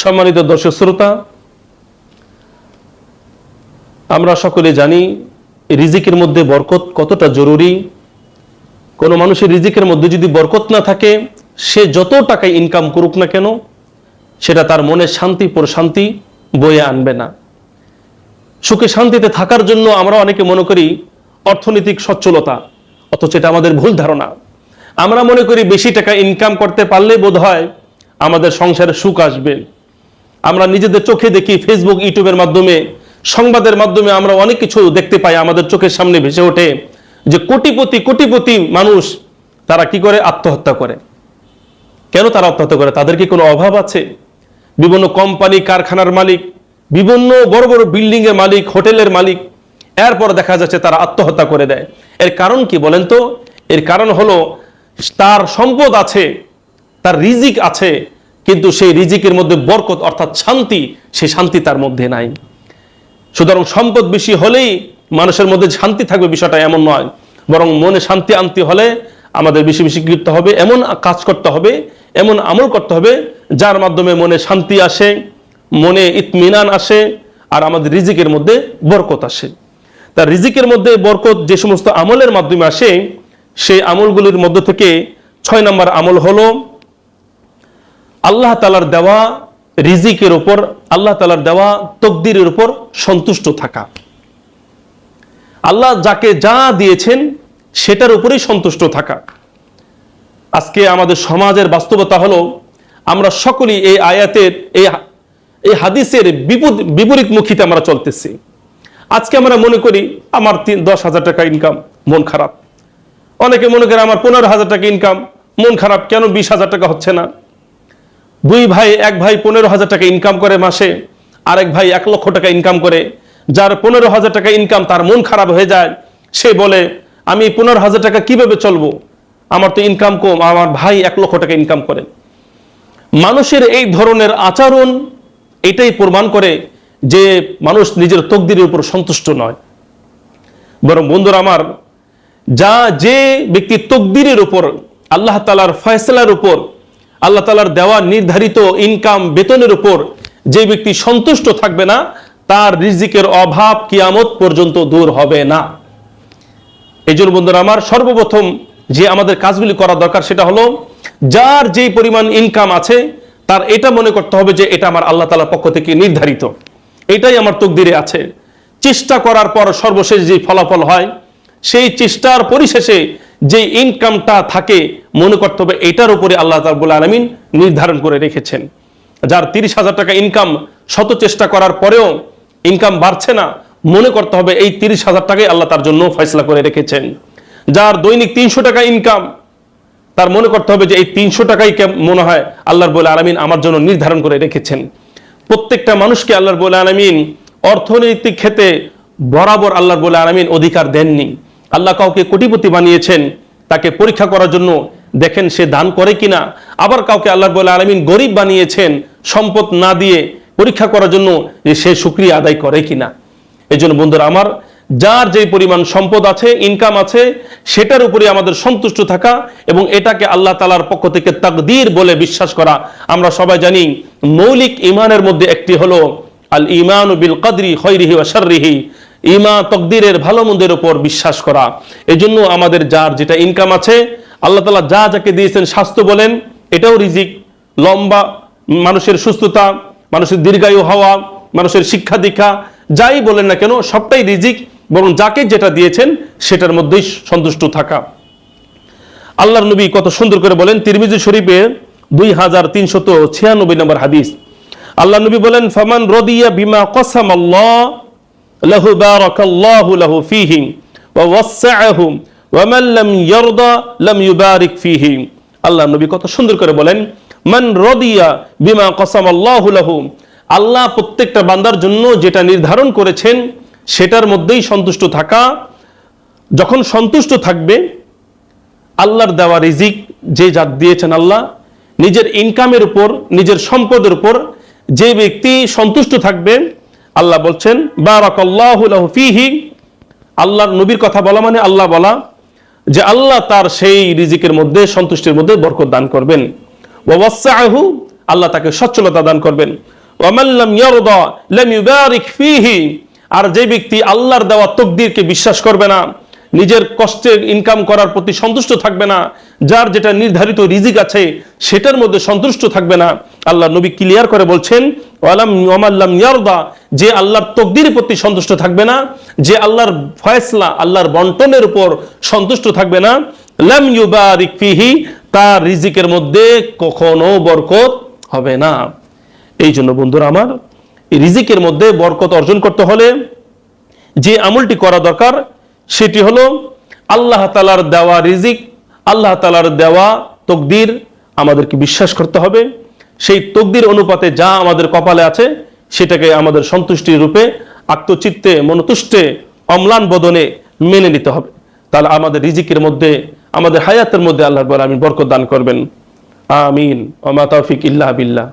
সম্মানিত দর্শক শ্রোতা, আমরা সকলে জানি রিজিকের মধ্যে বরকত কতটা জরুরি। কোনো মানুষের রিজিকের মধ্যে যদি বরকত না থাকে, সে যত টাকা ইনকাম করুক না কেন, সেটা তার মনে শান্তি প্রশান্তি বয়ে আনবে না। সুখে শান্তিতে থাকার জন্য আমরা অনেকে মনে করি অর্থনৈতিক সচ্ছলতা, অথচ এটা আমাদের ভুল ধারণা। আমরা মনে করি বেশি টাকা ইনকাম করতে পারলে বোধ হয় আমাদের সংসারে সুখ আসবে। আমরা নিজেদের চোখে দেখি ফেসবুক ইউটিউবের মাধ্যমে। সংবাদের মাধ্যমে আমরা অনেক কিছু দেখতে পাই আমাদের চোখের সামনে ভেসে ওঠে যে কোটিপতি কোটিপতি মানুষ তারা কি করে? আত্মহত্যা করে। কেন তারা আত্মহত্যা করে? তাদের কি কোনো অভাব আছে? বিভিন্ন কোম্পানি, কারখানার মালিক, বিভিন্ন বড় বড় বিল্ডিং এর মালিক হোটেলের মালিক, এরপর দেখা যাচ্ছে তারা আত্মহত্যা করে দেয়। এর কারণ কি বলেন তো? এর কারণ হলো তার সম্পদ আছে, তার রিজিক আছে কিন্তু সেই রিজিকের মধ্যে বরকত অর্থাৎ শান্তি সেই শান্তি তার মধ্যে নাই। সুতরাং সম্পদ বেশি হলেই মানুষের মধ্যে শান্তি থাকবে বিষয়টা এমন নয়। বরং মনে শান্তি আনতে হলে আমাদের বেশি বেশি করতে হবে, এমন কাজ করতে হবে, এমন আমল করতে হবে, যার মাধ্যমে মনে শান্তি আসে, মনে ইতমিনান আসে, আর আমাদের রিজিকের মধ্যে বরকত আসে। তার রিজিকের মধ্যে বরকত যে সমস্ত আমলের মাধ্যমে আসে, সেই আমলগুলির মধ্য থেকে ছয় নম্বর আমল হলো আল্লাহ তালার দেওয়া রিজিকের উপর, আল্লাহ তালার দেওয়া তকদিরের উপর সন্তুষ্ট থাকা। আল্লাহ যাকে যা দিয়েছেন, সেটার উপরেই সন্তুষ্ট থাকা। আজকে আমাদের সমাজের বাস্তবতা হলো, আমরা সকলেই এই আয়াতের, এই এই হাদিসের বিপদ বিপরীতমুখীতে আমরা চলতেছি। আজকে আমরা মনে করি, আমার তিন, দশ হাজার টাকা ইনকাম মন খারাপ। অনেকে মনে করে, আমার পনেরো হাজার টাকা ইনকাম মন খারাপ, কেন বিশ হাজার টাকা হচ্ছে না? দুই ভাই, এক ভাই পনেরো হাজার টাকা ইনকাম করে মাসে, আরেক ভাই এক লক্ষ টাকা ইনকাম করে। যার পনেরো হাজার টাকা ইনকাম তার মন খারাপ হয়ে যায়, সে বলে, আমি পনেরো হাজার টাকা কীভাবে চলবো? আমার তো ইনকাম কম, আমার ভাই এক লক্ষ টাকা ইনকাম করে। মানুষের এই ধরনের আচরণ, এটাই প্রমাণ করে যে মানুষ নিজের তকদিরের উপর সন্তুষ্ট নয়। বরং বন্ধুরা আমার, যা যে ব্যক্তি তকদিরের উপর, আল্লাহ তালার ফয়সলার উপর আল্লাহ তালার দেওয়া নির্ধারিত ইনকাম বেতনের উপর যে ব্যক্তি সন্তুষ্ট থাকবে না, তার রিজিকের অভাব কিয়ামত পর্যন্ত দূর হবে না। এই জন্য বন্ধুরা আমার সর্বপ্রথম যে আমাদের কাজগুলি করা দরকার সেটা হলো, যার যেই পরিমাণ ইনকাম আছে, তার এটা মনে করতে হবে যে এটা আমার আল্লাহ তালার পক্ষ থেকে নির্ধারিত। এটাই আমার তকদিরে আছে। চেষ্টা করার পর সর্বশেষ যে ফলাফল হয়, সেই চেষ্টার পরিশেষে যে ইনকামটা থাকে, মনে করতে হবে এটার উপরে আল্লাহ তাবুল আলমিন নির্ধারণ করে রেখেছেন। যার তিরিশ হাজার টাকা ইনকাম শত চেষ্টা করার পরেও ইনকাম বাড়ছে না, মনে করতে হবে এই তিরিশ হাজার টাকাই আল্লাহ তার জন্য ফয়সলা করে রেখেছেন। যার দৈনিক তিনশো টাকা ইনকাম তার মনে করতে হবে যে এই তিনশো টাকাই মনে হয় আল্লাহর বলে আলমিন আমার জন্য নির্ধারণ করে রেখেছেন। প্রত্যেকটা মানুষকে আল্লাহর বলে আলমিন অর্থনৈতিক ক্ষেত্রে বরাবর আল্লাহর বলে আলমিন অধিকার দেননি। আল্লাহ কাউকে কোটিপতি বানিয়েছেন, তাকে পরীক্ষা করার জন্য দেখেন সে দান করে কিনা। আবার কাউকে আল্লাহর বলে আলমিন গরিব বানিয়েছেন, সম্পদ না দিয়ে পরীক্ষা করার জন্য যে সে সুক্রিয়া আদায় করে কিনা। এই জন্য বন্ধুরা আমার, যার যে পরিমাণ সম্পদ আছে ইনকাম আছে, সেটার উপরে আমাদের সন্তুষ্ট থাকা এবং এটাকে আল্লাহ তালার পক্ষ থেকে তাকদীর বলে বিশ্বাস করা। আমরা সবাই জানি, মৌলিক ইমানের মধ্যে একটি হলো আল ইমান বিল কদরি হৈরিহি ওয়া শাররিহি। ইমা তকদিরের ভালো মন্দের উপর বিশ্বাস করা। এই জন্য আমাদের যার যেটা ইনকাম আছে, আল্লাহ তালা যা যাকে দিয়েছেন স্বাস্থ্য বলেন, এটাও রিজিক। লম্বা মানুষের সুস্থতা, মানুষের দীর্ঘায়ু হওয়া, মানুষের শিক্ষা দীক্ষা, যাই বলেন না কেন, সবটাই রিজিক, বরং যাকে যেটা দিয়েছেন, সেটার মধ্যেই সন্তুষ্ট থাকা। আল্লাহর নবী কত সুন্দর করে বলেন, তিরমিজি শরীফে দুই হাজার তিনশত ছিয়ানব্বই নম্বর হাদিস। আল্লাহ নবী বলেন, ফামান রদিয়া বিমা কসাম আল্লাহ বারাকাল্লাহু লাহু ফিহি ওয়া ওয়াসসাআহু ওয়া মান লাম ইয়ারদা লাম ইউবারিক ফিহি আল্লাহ নবী কত সুন্দর করে বলেন, মান রদিয়া বিমা কসাম আল্লাহু লাহু। আল্লাহ প্রত্যেকটা বান্দার জন্য যেটা নির্ধারণ করেছেন, সেটার মধ্যেই সন্তুষ্ট থাকা। যখন সন্তুষ্ট থাকবে, আল্লাহর দেওয়া রিজিক, যে যা দিয়েছেন আল্লাহ, নিজের ইনকামের উপর, নিজের সম্পদের উপর, যে ব্যক্তি সন্তুষ্ট থাকবে আল্লাহ বলছেন, বারাকাল্লাহু লাহু ফিহি। আল্লাহর নবীর কথা বলা মানে আল্লাহ বলা, যে আল্লাহ তার সেই রিজিকের মধ্যে, সন্তুষ্টির মধ্যে বরকত দান করবেন। আল্লাহ তাকে সচ্ছলতা দান করবেন। আর যে ব্যক্তি আল্লাহর দেওয়া তকদিরকে বিশ্বাস করবে না, নিজের কষ্টের ইনকাম করার প্রতি সন্তুষ্ট থাকবে না যার যেটা নির্ধারিত রিজিক আছে, সেটার মধ্যে সন্তুষ্ট থাকবে না। আল্লাহ নবী ক্লিয়ার করে বলছেন, ওয়ালাম ওয়ামাল্লাম ইয়ারদা যে আল্লাহর তকদির প্রতি সন্তুষ্ট থাকবে না, যে আল্লাহর ফয়সলা, আল্লাহর বন্টনের উপর সন্তুষ্ট থাকবে না। লাম ইউবারিক ফিহি, তার রিজিকের মধ্যে কখনো বরকত হবে না। এই জন্য বন্ধুরা আমার রিজিকের মধ্যে বরকত অর্জন করতে হলে যে আমলটি করা দরকার, সেটি হলো আল্লাহ তালার দেওয়া রিজিক আল্লাহ তালার দেওয়া তকদির আমাদেরকে বিশ্বাস করতে হবে। সেই তকদির অনুপাতে যা আমাদের কপালে আছে, সেটাকে আমাদের সন্তুষ্টির রূপে, আত্মচিত্তে, মনতুষ্টে, অম্লান বদনে মেনে নিতে হবে। তাহলে আমাদের রিজিকের মধ্যে, আমাদের হায়াতের মধ্যে আল্লাহ আমি বরকত দান করবেন। আমিন। ওমা তৌফিক ইল্লাহ বিল্লাহ।